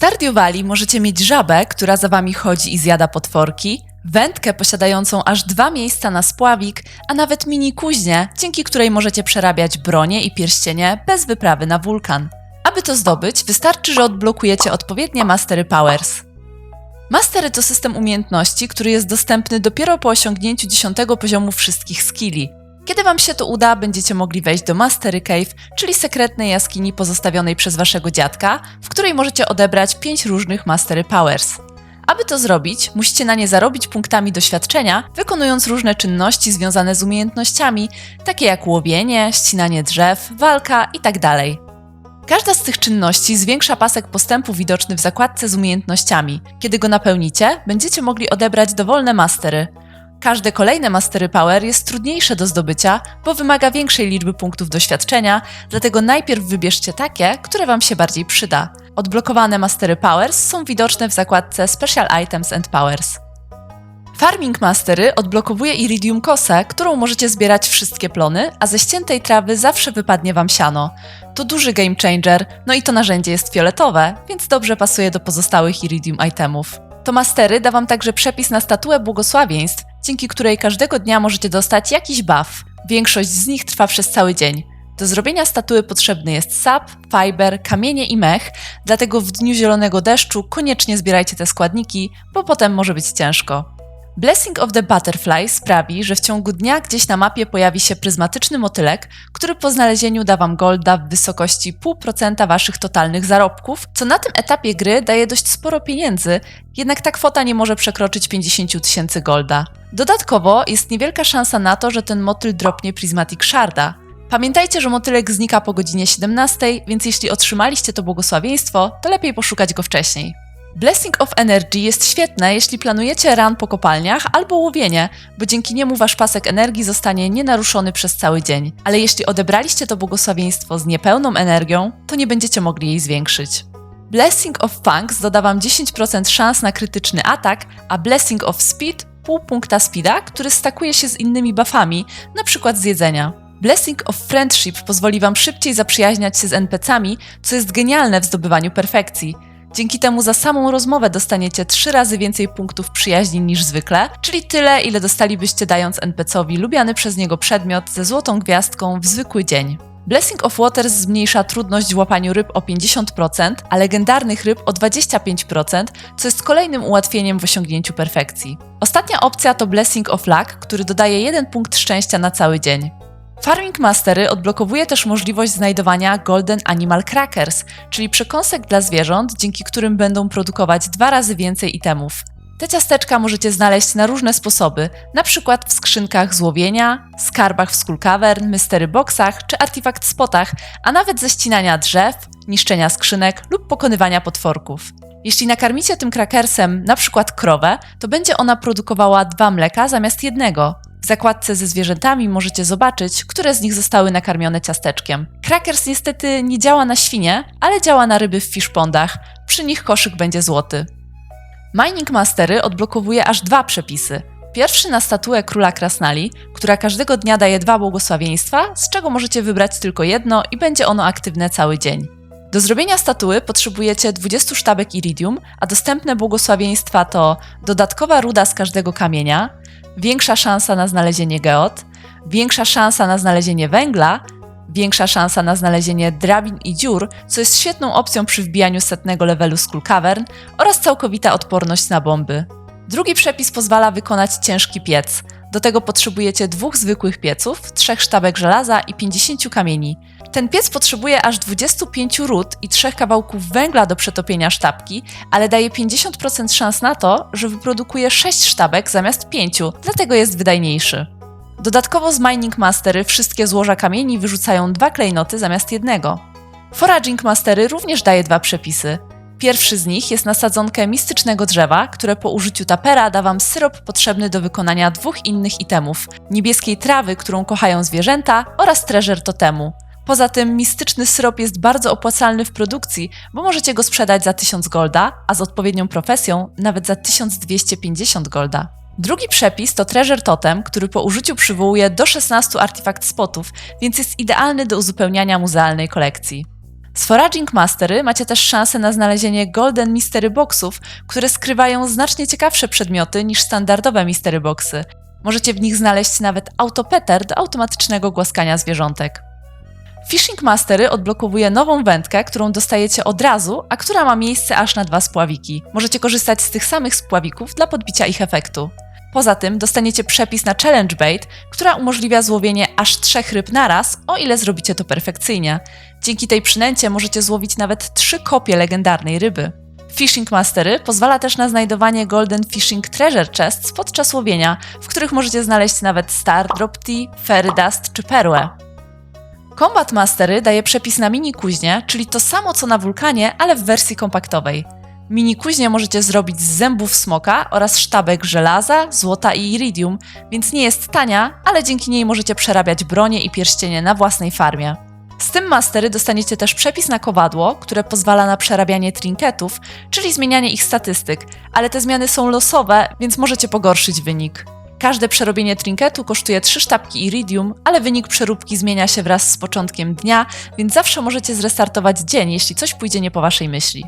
Stardew Valley możecie mieć żabę, która za wami chodzi i zjada potworki, wędkę posiadającą aż dwa miejsca na spławik, a nawet mini kuźnię, dzięki której możecie przerabiać bronie i pierścienie bez wyprawy na wulkan. Aby to zdobyć, wystarczy, że odblokujecie odpowiednie Mastery Powers. Mastery to system umiejętności, który jest dostępny dopiero po osiągnięciu 10 poziomu wszystkich skilli. Kiedy Wam się to uda, będziecie mogli wejść do Mastery Cave, czyli sekretnej jaskini pozostawionej przez Waszego dziadka, w której możecie odebrać 5 różnych Mastery Powers. Aby to zrobić, musicie na nie zarobić punktami doświadczenia, wykonując różne czynności związane z umiejętnościami, takie jak łowienie, ścinanie drzew, walka itd. Każda z tych czynności zwiększa pasek postępu widoczny w zakładce z umiejętnościami. Kiedy go napełnicie, będziecie mogli odebrać dowolne mastery. Każde kolejne Mastery Power jest trudniejsze do zdobycia, bo wymaga większej liczby punktów doświadczenia, dlatego najpierw wybierzcie takie, które Wam się bardziej przyda. Odblokowane Mastery Powers są widoczne w zakładce Special Items and Powers. Farming Mastery odblokowuje Iridium Kosę, którą możecie zbierać wszystkie plony, a ze ściętej trawy zawsze wypadnie Wam siano. To duży game changer, no i to narzędzie jest fioletowe, więc dobrze pasuje do pozostałych Iridium itemów. To Mastery da Wam także przepis na statuę błogosławieństw, dzięki której każdego dnia możecie dostać jakiś buff. Większość z nich trwa przez cały dzień. Do zrobienia statuły potrzebny jest sap, fiber, kamienie i mech, dlatego w dniu zielonego deszczu koniecznie zbierajcie te składniki, bo potem może być ciężko. Blessing of the Butterfly sprawi, że w ciągu dnia gdzieś na mapie pojawi się pryzmatyczny motylek, który po znalezieniu da Wam golda w wysokości 0,5% Waszych totalnych zarobków, co na tym etapie gry daje dość sporo pieniędzy, jednak ta kwota nie może przekroczyć 50 tysięcy golda. Dodatkowo jest niewielka szansa na to, że ten motyl dropnie Prismatic Sharda. Pamiętajcie, że motylek znika po godzinie 17, więc jeśli otrzymaliście to błogosławieństwo, to lepiej poszukać go wcześniej. Blessing of Energy jest świetne, jeśli planujecie run po kopalniach albo łowienie, bo dzięki niemu wasz pasek energii zostanie nienaruszony przez cały dzień. Ale jeśli odebraliście to błogosławieństwo z niepełną energią, to nie będziecie mogli jej zwiększyć. Blessing of Funks doda wam 10% szans na krytyczny atak, a Blessing of Speed pół punkta speeda, który stakuje się z innymi buffami, np. z jedzenia. Blessing of Friendship pozwoli wam szybciej zaprzyjaźniać się z NPC-ami, co jest genialne w zdobywaniu perfekcji. Dzięki temu za samą rozmowę dostaniecie 3 razy więcej punktów przyjaźni niż zwykle, czyli tyle, ile dostalibyście dając NPC-owi lubiany przez niego przedmiot ze złotą gwiazdką w zwykły dzień. Blessing of Waters zmniejsza trudność w łapaniu ryb o 50%, a legendarnych ryb o 25%, co jest kolejnym ułatwieniem w osiągnięciu perfekcji. Ostatnia opcja to Blessing of Luck, który dodaje 1 punkt szczęścia na cały dzień. Farming Mastery odblokowuje też możliwość znajdowania Golden Animal Crackers, czyli przekąsek dla zwierząt, dzięki którym będą produkować dwa razy więcej itemów. Te ciasteczka możecie znaleźć na różne sposoby, na przykład w skrzynkach złowienia, skarbach w Skull Cavern, mystery boxach czy artifact spotach, a nawet ze ścinania drzew, niszczenia skrzynek lub pokonywania potworków. Jeśli nakarmicie tym krakersem na przykład krowę, to będzie ona produkowała dwa mleka zamiast jednego. W zakładce ze zwierzętami możecie zobaczyć, które z nich zostały nakarmione ciasteczkiem. Krakers niestety nie działa na świnie, ale działa na ryby w fishpondach. Przy nich koszyk będzie złoty. Mining Mastery odblokowuje aż dwa przepisy. Pierwszy na statuę króla Krasnali, która każdego dnia daje dwa błogosławieństwa, z czego możecie wybrać tylko jedno i będzie ono aktywne cały dzień. Do zrobienia statuły potrzebujecie 20 sztabek iridium, a dostępne błogosławieństwa to dodatkowa ruda z każdego kamienia, większa szansa na znalezienie geot, większa szansa na znalezienie węgla, większa szansa na znalezienie drabin i dziur, co jest świetną opcją przy wbijaniu setnego levelu Skull Cavern oraz całkowita odporność na bomby. Drugi przepis pozwala wykonać ciężki piec. Do tego potrzebujecie dwóch zwykłych pieców, trzech sztabek żelaza i 50 kamieni. Ten piec potrzebuje aż 25 ród i trzech kawałków węgla do przetopienia sztabki, ale daje 50% szans na to, że wyprodukuje 6 sztabek zamiast 5, dlatego jest wydajniejszy. Dodatkowo z Mining Mastery wszystkie złoża kamieni wyrzucają dwa klejnoty zamiast jednego. Foraging Mastery również daje dwa przepisy. Pierwszy z nich jest na sadzonkę mistycznego drzewa, które po użyciu tapera da wam syrop potrzebny do wykonania dwóch innych itemów: niebieskiej trawy, którą kochają zwierzęta, oraz treasure totemu. Poza tym mistyczny syrop jest bardzo opłacalny w produkcji, bo możecie go sprzedać za 1000 golda, a z odpowiednią profesją nawet za 1250 golda. Drugi przepis to Treasure Totem, który po użyciu przywołuje do 16 artefakt spotów, więc jest idealny do uzupełniania muzealnej kolekcji. Z Foraging Mastery macie też szansę na znalezienie Golden Mystery Boxów, które skrywają znacznie ciekawsze przedmioty niż standardowe Mystery Boxy. Możecie w nich znaleźć nawet autopeter do automatycznego głaskania zwierzątek. Fishing Mastery odblokowuje nową wędkę, którą dostajecie od razu, a która ma miejsce aż na dwa spławiki. Możecie korzystać z tych samych spławików dla podbicia ich efektu. Poza tym dostaniecie przepis na Challenge Bait, która umożliwia złowienie aż trzech ryb naraz, o ile zrobicie to perfekcyjnie. Dzięki tej przynęcie możecie złowić nawet trzy kopie legendarnej ryby. Fishing Mastery pozwala też na znajdowanie Golden Fishing Treasure Chests podczas łowienia, w których możecie znaleźć nawet Star Drop Tea, Fairy Dust czy perłę. Combat Mastery daje przepis na mini kuźnię, czyli to samo co na wulkanie, ale w wersji kompaktowej. Mini kuźnię możecie zrobić z zębów smoka oraz sztabek żelaza, złota i iridium, więc nie jest tania, ale dzięki niej możecie przerabiać bronie i pierścienie na własnej farmie. Z tym mastery dostaniecie też przepis na kowadło, które pozwala na przerabianie trinketów, czyli zmienianie ich statystyk, ale te zmiany są losowe, więc możecie pogorszyć wynik. Każde przerobienie trinketu kosztuje 3 sztabki iridium, ale wynik przeróbki zmienia się wraz z początkiem dnia, więc zawsze możecie zrestartować dzień, jeśli coś pójdzie nie po waszej myśli.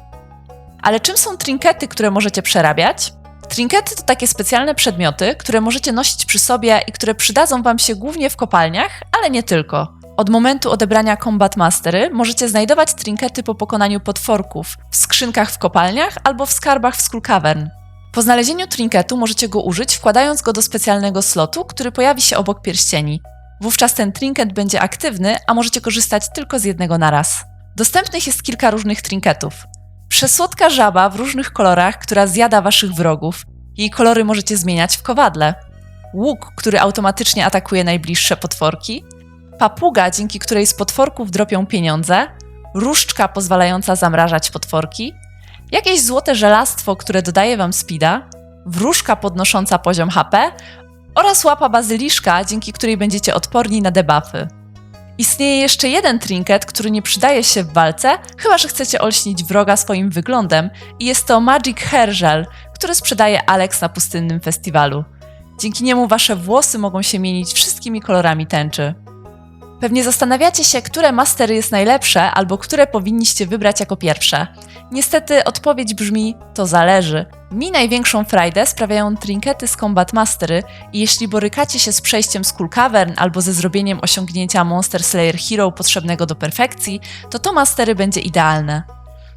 Ale czym są trinkety, które możecie przerabiać? Trinkety to takie specjalne przedmioty, które możecie nosić przy sobie i które przydadzą Wam się głównie w kopalniach, ale nie tylko. Od momentu odebrania Combat Mastery możecie znajdować trinkety po pokonaniu potworków w skrzynkach w kopalniach albo w skarbach w Skull Cavern. Po znalezieniu trinketu możecie go użyć, wkładając go do specjalnego slotu, który pojawi się obok pierścieni. Wówczas ten trinket będzie aktywny, a możecie korzystać tylko z jednego naraz. Dostępnych jest kilka różnych trinketów. Przesłodka żaba w różnych kolorach, która zjada waszych wrogów. Jej kolory możecie zmieniać w kowadle. Łuk, który automatycznie atakuje najbliższe potworki. Papuga, dzięki której z potworków dropią pieniądze. Różdżka pozwalająca zamrażać potworki. Jakieś złote żelastwo, które dodaje wam speeda. Wróżka podnosząca poziom HP. Oraz łapa bazyliszka, dzięki której będziecie odporni na debuffy. Istnieje jeszcze jeden trinket, który nie przydaje się w walce, chyba że chcecie olśnić wroga swoim wyglądem i jest to Magic Hair Gel, który sprzedaje Alex na pustynnym festiwalu. Dzięki niemu wasze włosy mogą się mienić wszystkimi kolorami tęczy. Pewnie zastanawiacie się, które mastery jest najlepsze albo które powinniście wybrać jako pierwsze. Niestety odpowiedź brzmi: to zależy. Mi największą frajdę sprawiają trinkety z Combat Mastery i jeśli borykacie się z przejściem Skull Cavern albo ze zrobieniem osiągnięcia Monster Slayer Hero potrzebnego do perfekcji, to to mastery będzie idealne.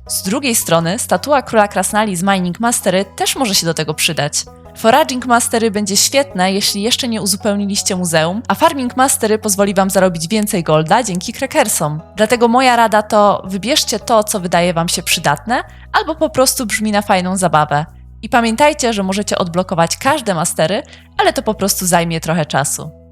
Z drugiej strony, statua króla Krasnali z Mining Mastery też może się do tego przydać. Foraging Mastery będzie świetne, jeśli jeszcze nie uzupełniliście muzeum, a Farming Mastery pozwoli Wam zarobić więcej golda dzięki crackersom. Dlatego moja rada to wybierzcie to, co wydaje Wam się przydatne, albo po prostu brzmi na fajną zabawę. I pamiętajcie, że możecie odblokować każde mastery, ale to po prostu zajmie trochę czasu.